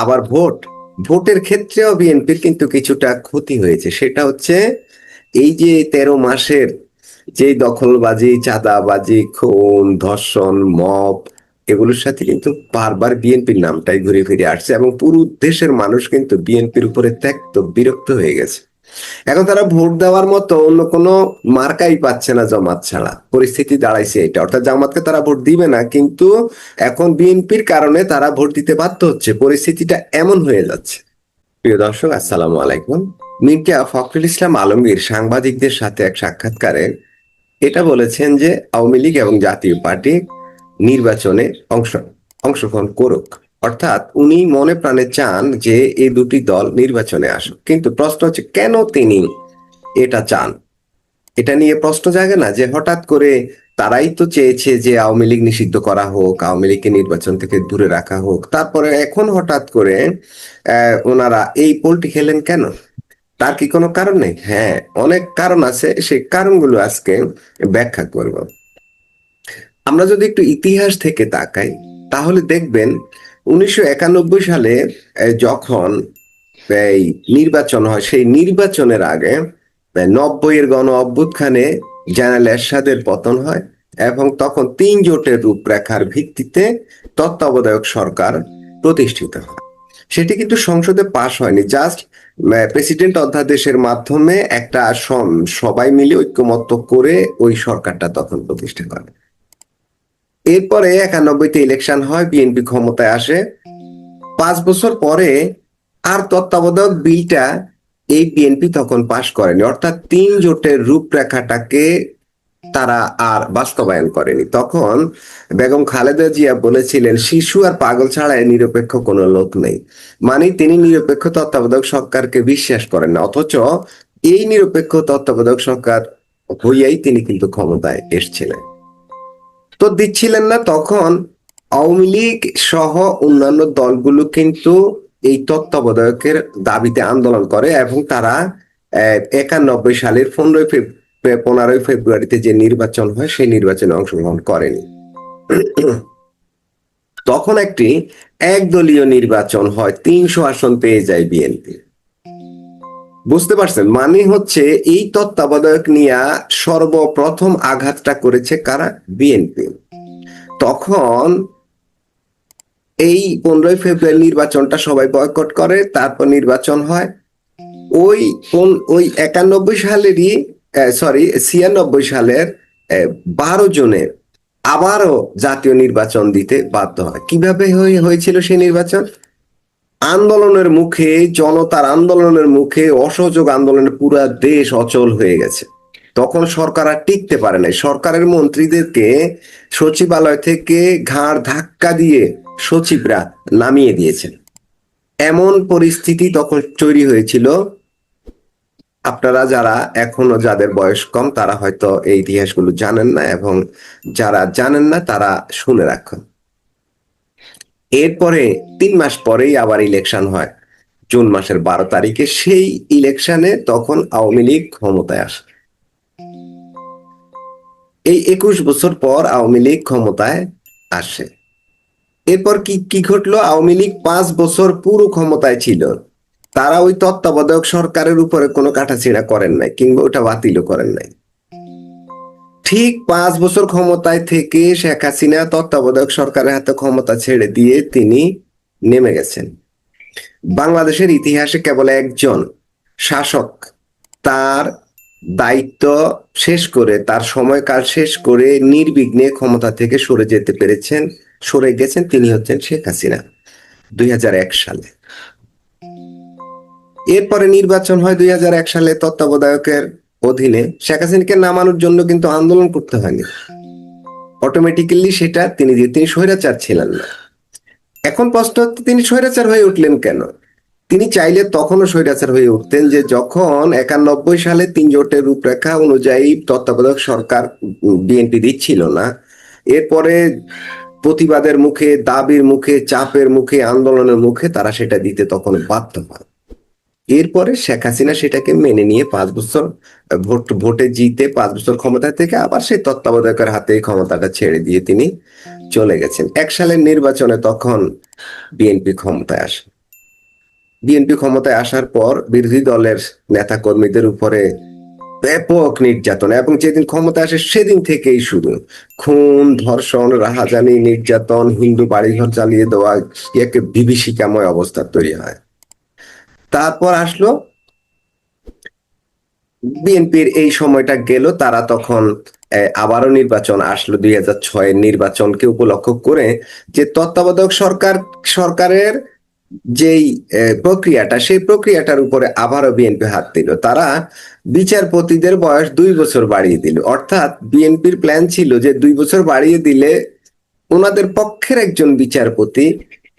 আবার ভোট। ভোটের ক্ষেত্রেও বিএনপির কিন্তু কিছুটা ক্ষতি হয়েছে। সেটা হচ্ছে এই যে তেরো মাসের যে দখলবাজি, চাঁদাবাজি, খুন, ধর্ষণ মপ এগুলোর সাথে কিন্তু বারবার বিএনপির নামটাই ঘুরে ফিরে আসছে এবং পুরো দেশের মানুষ কিন্তু বিএনপির উপরে ত্যাক্ত, বিরক্ত হয়ে গেছে। এখন তারা ভোট দেওয়ার মতো অন্য কোনো মার্কাই পাচ্ছে না জামাত ছাড়া। পরিস্থিতি দাঁড়াইছে এটা অর্থাৎ জামাতকে তারা ভোট দিবে না, কিন্তু এখন বিএনপির কারণে তারা ভোট দিতে বাধ্য হচ্ছে। পরিস্থিতিটা এমন হয়ে যাচ্ছে। প্রিয় দর্শক, আসসালামু আলাইকুম। মির্জা ফখরুল ইসলাম আলমগীর সাংবাদিকদের সাথে এক সাক্ষাৎকারে এটা বলেছেন যে আওয়ামী লীগ এবং জাতীয় পার্টি নির্বাচনে অংশ, অংশগ্রহণ করুক। অর্থাৎ উনি মনে প্রাণে চান যে এই দুটি দল নির্বাচনে আসুক। কিন্তু প্রশ্ন হচ্ছে, কেন তিনি এটা চান? এটা নিয়ে প্রশ্ন জাগে না যে হঠাৎ করে তারাই তো চেয়েছে যে আওয়ামী লীগ নিষিদ্ধ করা হোক, আওয়ামী লীগকে নির্বাচন থেকে দূরে রাখা হোক। তারপরে এখন হঠাৎ করে ওনারা এই পোলটি খেলেন কেন? তার কি কোনো কারণ নেই? হ্যাঁ অনেক কারণ আছে। সেই কারণগুলো আজকে ব্যাখ্যা করব। আমরা যদি একটু ইতিহাস থেকে তাকাই, তাহলে দেখবেন উনিশশো একানব্বই সালে যখন এই নির্বাচন হয়, সেই নির্বাচনের আগে নব্বই এর গণ অভ্যুত্থানে জেনারেল এরশাদের পতন হয় এবং তখন তিন জোটের রূপরেখার ভিত্তিতে তত্ত্বাবধায়ক সরকার প্রতিষ্ঠিত হয়। সেটি কিন্তু সংসদে পাশ হয়নি, জাস্ট প্রেসিডেন্ট অধ্যাদেশের মাধ্যমে একটা সবাই মিলে ঐক্যমত্য করে ওই সরকারটা তখন প্রতিষ্ঠা করে। এরপরে একানব্বইতে ইলেকশন হয়, বিএনপি ক্ষমতায় আসে। পাঁচ বছর পরে আর তত্ত্বাবধায়ক বিলটা এই বিএনপি তখন পাশ করেনি। অর্থাৎ তিন জোটের রূপরেখাটাকে তারা আর বাস্তবায়ন করেনি। তখন বেগম খালেদা জিয়া বলেছিলেন, শিশু আর পাগল ছাড়া নিরপেক্ষ কোনো লোক নেই। মানে তিনি নিরপেক্ষ তত্ত্বাবধায়ক সরকারকে বিশ্বাস করেন না। অথচ এই নিরপেক্ষ তত্ত্বাবধায়ক সরকার হইয়াই তিনি কিন্তু ক্ষমতায় এসছিলেন। তো দিচ্ছিলেন না, তখন আওয়ামী লীগ সহ অন্যান্য দলগুলো কিন্তু এই তত্ত্বাবধায়কের দাবিতে আন্দোলন করে এবং তারা একানব্বই সালের পনেরোই পনেরোই ফেব্রুয়ারিতে যে নির্বাচন হয়, সেই নির্বাচনে অংশগ্রহণ করেনি। তখন একটি একদলীয় নির্বাচন হয়, তিনশো আসন পেয়ে যায় বিএনপি। বুঝতে পারছেন? মানে হচ্ছে এই তত্ত্বাবধায়ক নিয়ে সর্বপ্রথম আঘাতটা করেছে কারা? বিএনপি তখন এই পনেরোই ফেব্রুয়ারি নির্বাচনটা সবাই বয়কট করে, তারপর নির্বাচন হয়। ওই ওই একানব্বই সালেরই সরি ছিয়ানব্বই সালের বারো জনের আবারও জাতীয় নির্বাচন দিতে বাধ্য হয়। কীভাবে হয়ে- হয়েছিল সেই নির্বাচন? আন্দোলনের মুখে, জনতার আন্দোলনের মুখে অসহযোগ আন্দোলনের পুরা দেশ অচল হয়ে গেছে। তখন সরকার আর টিকতে পারে নাই। সরকারের মন্ত্রীদেরকে সচিবালয় থেকে ঘাড় ধাক্কা দিয়ে সচিবরা নামিয়ে দিয়েছেন। এমন পরিস্থিতি তখন তৈরি হয়েছিল। আপনারা যারা এখনও যাদের বয়স কম, তারা হয়তো এই ইতিহাসগুলো জানেন না এবং যারা জানেন না, তারা শুনে রাখুন। এরপরে তিন মাস পরেই আবার ইলেকশন হয়। জুন মাসের বারো তারিখে সেই ইলেকশনে তখন আওয়ামী লীগ ক্ষমতায় আসে। এই একুশ বছর পর আওয়ামী লীগ ক্ষমতায় আসে। এরপর কি কি ঘটলো? আওয়ামী লীগ পাঁচ বছর পুরো ক্ষমতায় ছিল। তারা ওই তত্ত্বাবধায়ক সরকারের উপরে কোনো কাটাছিড়া করেন নাই, কিংবা ওটা বাতিলও করেন নাই। ঠিক পাঁচ বছর ক্ষমতায় থেকে শেখ হাসিনা তত্ত্বাবধায়ক সরকারের হাতে ক্ষমতা ছেড়ে দিয়ে তিনি নেমে গেছেন। বাংলাদেশের ইতিহাসে কেবল একজন শাসক, তার দায়িত্ব শেষ করে, তার সময়কাল শেষ করে নির্বিঘ্নে ক্ষমতা থেকে সরে যেতে পেরেছেন, সরে গেছেন তিনি হচ্ছেন শেখ হাসিনা দুই হাজার এক সালে। এরপরে নির্বাচন হয় দুই হাজার এক সালে তত্ত্বাবধায়কের অধীনে শেখ হাসিনাকে নামানোর জন্য কিন্তু আন্দোলন করতে হয়নি। অটোমেটিক্যালি সেটা তিনি দিয়ে তিনি স্বৈরাচার ছিলেন না। এখন প্রশ্ন হচ্ছে, তিনি স্বৈরাচার হয়ে উঠলেন কেন? তিনি চাইলে তখনও স্বৈরাচার হয়ে উঠতেন যে, যখন একানব্বই সালে তিন জোটের রূপরেখা অনুযায়ী তত্ত্বাবধায়ক সরকার বিএনপি দিচ্ছিল না, এরপরে প্রতিবাদের মুখে, দাবির মুখে, চাপের মুখে, আন্দোলনের মুখে তারা সেটা দিতে তখন বাধ্য হয় এরপরে শেখ হাসিনা সেটাকে মেনে নিয়ে পাঁচ বছর ভোট, ভোটে জিতে পাঁচ বছর ক্ষমতা থেকে আবার সেই তত্ত্বাবধায়কের হাতে ক্ষমতাটা ছেড়ে দিয়ে তিনি চলে গেছেন। এক সালের নির্বাচনে তখন বিএনপি ক্ষমতায় আসে। বিএনপি ক্ষমতায় আসার পর বিরোধী দলের নেতা কর্মীদের উপরে ব্যাপক নির্যাতন এবং যেদিন ক্ষমতা আসে সেদিন থেকেই শুরু। খুন, ধর্ষণ, রাহাজানি, নির্যাতন, হিন্দু বাড়িঘর জ্বালিয়ে দেওয়া, একে বিভীষিকাময় অবস্থা তৈরি হয়। তারপর আসলো। বিএনপির এই সময়টা গেল, তারা তখন আবারও নির্বাচন আসলো দুই হাজার ছয়ের নির্বাচনকে উপলক্ষ করে যে তত্ত্বাবধায়ক সরকার, সরকারের যেই প্রক্রিয়াটা, সেই প্রক্রিয়াটার উপরে আবারও বিএনপি হাত দিল। তারা বিচারপতিদের বয়স দুই বছর বাড়িয়ে দিল। অর্থাৎ বিএনপির প্ল্যান ছিল যে দুই বছর বাড়িয়ে দিলে ওনাদের পক্ষের একজন বিচারপতি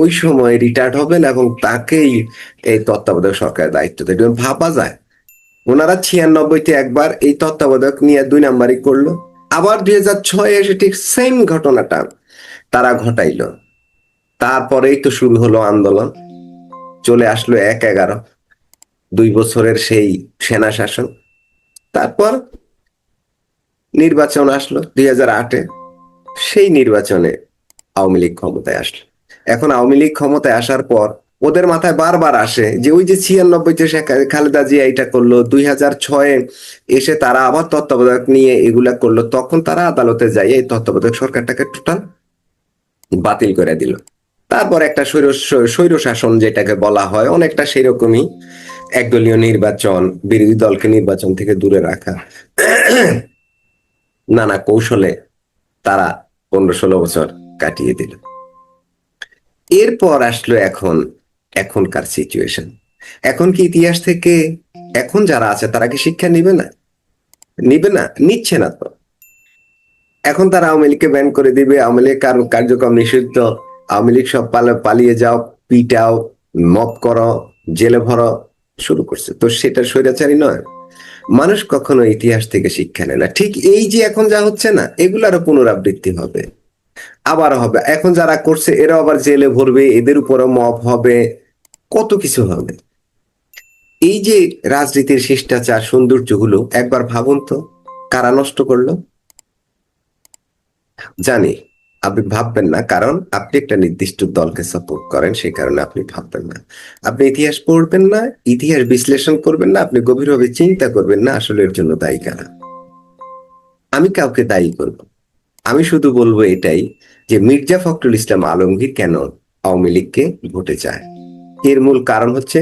ওই সময় রিটায়ার্ড হবেন এবং তাকেই এই তত্ত্বাবধায়ক সরকারের দায়িত্ব দেবেন। ভাবা যায়, ওনারা ছিয়ানব্বইতে একবার এই তত্ত্বাবধায়ক নিয়ে দুই নাম্বারই করল। আবার দুই হাজার ছয় এসে ঠিক সেম ঘটনাটা তারা ঘটাইলো। তারপরেই তো শুরু হলো আন্দোলন। চলে আসলো এক এগারো, দুই বছরের সেই সেনা শাসন। তারপর নির্বাচন আসলো দুই হাজার আটে। সেই নির্বাচনে আওয়ামী লীগ ক্ষমতায় আসলো। এখন আওয়ামী লীগ ক্ষমতায় আসার পর ওদের মাথায় বারবার আসে যে ওই যে ছিয়ানব্বইতে খালেদা জিয়া এটা করল, দুই হাজার ছয়ে এসে তারা আবার তত্ত্বাবধায়ক নিয়ে এগুলা করল, তখন তারা আদালতে যায় এই তত্ত্বাবধায়ক সরকারটাকে টোটাল বাতিল করে দিল। তারপর একটা স্বৈর স্বৈর শাসন যেটাকে বলা হয়, অনেকটা সেরকমই একদলীয় নির্বাচন, বিরোধী দলকে নির্বাচন থেকে দূরে রাখা। নানা কৌশলে তারা পনেরো ষোলো বছর কাটিয়ে দিল। এরপর আসলো এখন, এখনকার সিচুয়েশন এখন কি ইতিহাস থেকে, এখন যারা আছে তারা কি শিক্ষা নিবে না? নিবে না, নিচ্ছে না তো। এখন তারা আওয়ামী লীগকে ব্যান করে দিবে, আওয়ামী লীগ কার- কার্যক্রম নিষিদ্ধ, আওয়ামী লীগ সব পালা- পালিয়ে যাও, পিটাও মপ করো, জেলে ভরো, শুরু করছে। তো সেটা স্বৈরাচারী নয়। মানুষ কখনো ইতিহাস থেকে শিক্ষা নেয় না। ঠিক এই যে এখন যা হচ্ছে না, এগুলারও পুনরাবৃত্তি হবে। আবার হবে। এখন যারা করছে এরা আবার জেলে ভরবে, এদের উপরও মপ হবে। কত কিছু হবে। এই যে রাজনীতির শিষ্টাচার, সৌন্দর্যগুলো, একবার ভাবুন তো, কারা নষ্ট করল? জানি, আপনি ভাববেন না, কারণ আপনি একটা নির্দিষ্ট দলকে সাপোর্ট করেন, সেই কারণে আপনি ভাববেন না। আপনি ইতিহাস পড়বেন না, ইতিহাস বিশ্লেষণ করবেন না, আপনি গভীরভাবে চিন্তা করবেন না আসলে এর জন্য দায়ী কারা। আমি কাউকে দায়ী করব আমি শুধু বলব এটাই যে মির্জা ফখরুল ইসলাম আলমগীর কেন আওয়ামী লীগকে ভোটে চায়? এর মূল কারণ হচ্ছে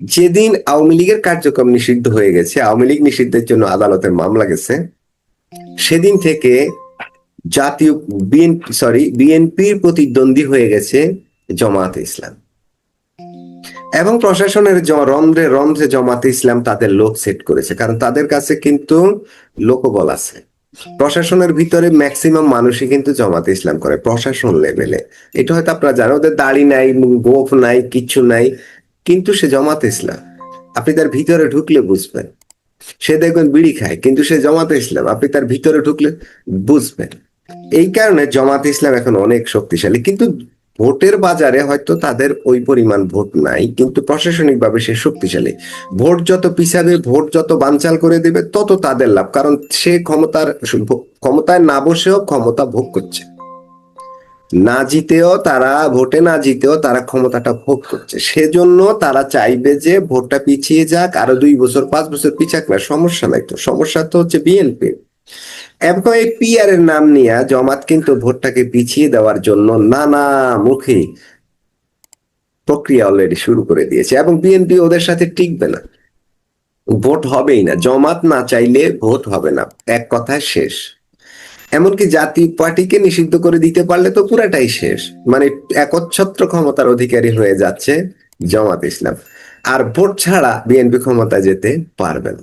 যেদিন আওয়ামী লীগের কার্যক্রম নিষিদ্ধ হয়ে গেছে, আওয়ামী লীগ নিষিদ্ধের জন্য আদালতের মামলা গেছে, সেদিন থেকে জাতীয় বিএনপি সরি বিএনপির প্রতিদ্বন্দ্বী হয়ে গেছে জমাতে ইসলাম। এবং প্রশাসনের রন্ধ্রে রন্ধ্রে জমাতে ইসলাম তাদের লোক সেট করেছে, কারণ তাদের কাছে কিন্তু লোকবল আছে। প্রশাসনের ভিতরে ম্যাক্সিমাম মানুষই কিন্তু জমাতে ইসলাম করে, প্রশাসন লেভেলে এটা হয়তো আপনারা জানেন, ওদের দাড়ি নাই, গোফ নাই কিচ্ছু নাই, কিন্তু সে জমাতে ইসলাম। আপনি তার ভিতরে ঢুকলে বুঝবেন। সে দেখবেন বিড়ি খায়, কিন্তু সে জমাতে ইসলাম। আপনি তার ভিতরে ঢুকলে বুঝবেন। এই কারণে জমাতে ইসলাম এখন অনেক শক্তিশালী। কিন্তু ভোটের বাজারে হয়তো তাদের ওই পরিমাণ ভোট নাই, কিন্তু প্রশাসনিক ভাবে সে শক্তিশালী। ভোট যত পিছাবে, ভোট যত বানচাল করে দেবে, তত তাদের লাভ, কারণ সে ক্ষমতার ক্ষমতায় না বসেও ক্ষমতা ভোগ করছে। না জিতেও তারা, ভোটে না জিতেও তারা ক্ষমতাটা ভোগ করছে। সেজন্য তারা চাইবে যে ভোটটা পিছিয়ে যাক, আরও দুই বছর, পাঁচ বছর পিছাক না, সমস্যা নাই তো। সমস্যা তো হচ্ছে বিএনপি এই পিআর নাম নিয়ে জমাত কিন্তু ভোটটাকে পিছিয়ে দেওয়ার জন্য নানা মুখী প্রক্রিয়া অলরেডি শুরু করে দিয়েছে এবং বিএনপি ওদের সাথে টিকবে না। ভোট হবেই না। জমাত না চাইলে ভোট হবে না। এক কথায় শেষ। এমনকি জাতীয় পার্টিকে নিষিদ্ধ করে দিতে পারলে তো পুরাটাই শেষ। মানে একচ্ছত্র ক্ষমতার অধিকারী হয়ে যাচ্ছে জামাত ইসলাম। আর ভোট ছাড়া বিএনপি ক্ষমতা যেতে পারবে না।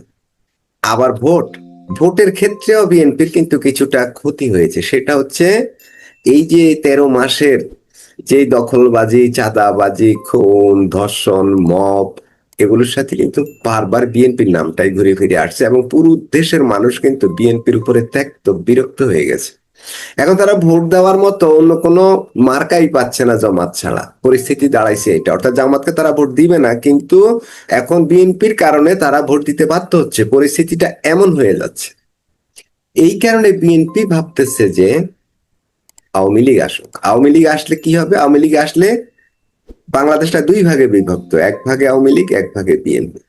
আবার ভোট ভোটের ক্ষেত্রেও বিএনপির কিন্তু কিছুটা ক্ষতি হয়েছে। সেটা হচ্ছে এই যে তেরো মাসের যে দখলবাজি, চাঁদাবাজি, খুন, ধর্ষণ মপ এগুলোর সাথে কিন্তু বারবার বিএনপির নামটাই ঘুরে ফিরে আসছে এবং পুরো দেশের মানুষ কিন্তু বিএনপির উপরে ত্যাক্ত, বিরক্ত হয়ে গেছে। এখন তারা ভোট দেওয়ার মতো অন্য কোনো মার্কাই পাচ্ছে না জামাত ছাড়া। পরিস্থিতি দাঁড়াইছে এটা অর্থাৎ জামাতকে তারা ভোট দিবে না, কিন্তু এখন বিএনপির কারণে তারা ভোট দিতে বাধ্য হচ্ছে। পরিস্থিতিটা এমন হয়ে যাচ্ছে। এই কারণে বিএনপি ভাবতেছে যে আওয়ামী লীগ আসুক। আওয়ামী লীগ আসলে কি হবে? আওয়ামী লীগ আসলে বাংলাদেশটা দুই ভাগে বিভক্ত। এক ভাগে আওয়ামী লীগ, এক ভাগে বিএনপি।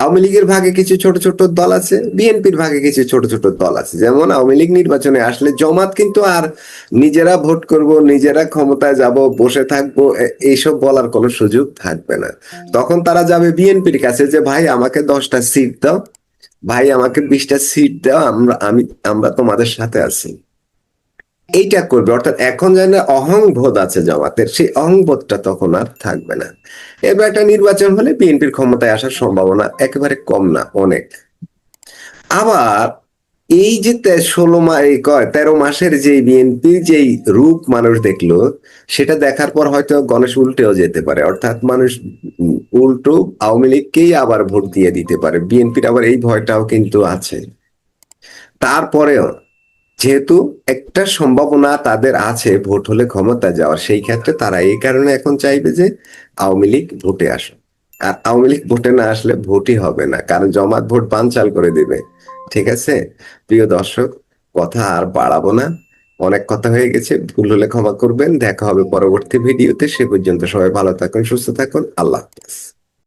আওয়ামী লীগের ভাগে কিছু ছোট ছোট দল আছে, বিএনপির ভাগে কিছু ছোট ছোট দল আছে। যেমন আওয়ামী লীগ নির্বাচনে আসলে জমাত কিন্তু আর নিজেরা ভোট করব, নিজেরা ক্ষমতায় যাব, বসে থাকব এইসব বলার কোনো সুযোগ থাকবে না। তখন তারা যাবে বিএনপির কাছে যে, ভাই, আমাকে দশটা সিট দাও। ভাই, আমাকে বিশটা সিট দাও, আমরা, আমি, আমরা তোমাদের সাথে আছি। এইটা করবে। অর্থাৎ এখন যেন অহংবোধ আছে জামাতের সেই অহংবোধটা তখন আর থাকবে না। এবার একটা নির্বাচন হলে বিএনপির ক্ষমতায় আসার সম্ভাবনা একেবারে কম না, অনেক। আবার এই যে ষোলো তেরো মাসের যে বিএনপি যেই রূপ মানুষ দেখল, সেটা দেখার পর হয়তো গণেশ উল্টেও যেতে পারে। অর্থাৎ মানুষ উল্টো আওয়ামী লীগকেই আবার ভোট দিয়ে দিতে পারে। বিএনপির আবার এই ভয়টাও কিন্তু আছে। তারপরেও যেহেতু একটা সম্ভাবনা তাদের আছে, ভোট হলে ক্ষমতা যাওয়ার, সেই ক্ষেত্রে তারা এই কারণে এখন চাইবে যে আওয়ামী লীগ ভোটে আসো আর আওয়ামী লীগ ভোটে না আসলে ভোটই হবে না, কারণ জমাত ভোট বানচাল করে দিবে। ঠিক আছে? প্রিয় দর্শক, কথা আর বাড়াবো না। অনেক কথা হয়ে গেছে, ভুল হলে ক্ষমা করবেন। দেখা হবে পরবর্তী ভিডিওতে। সে পর্যন্ত সবাই ভালো থাকুন, সুস্থ থাকুন। আল্লাহ হাফেজ।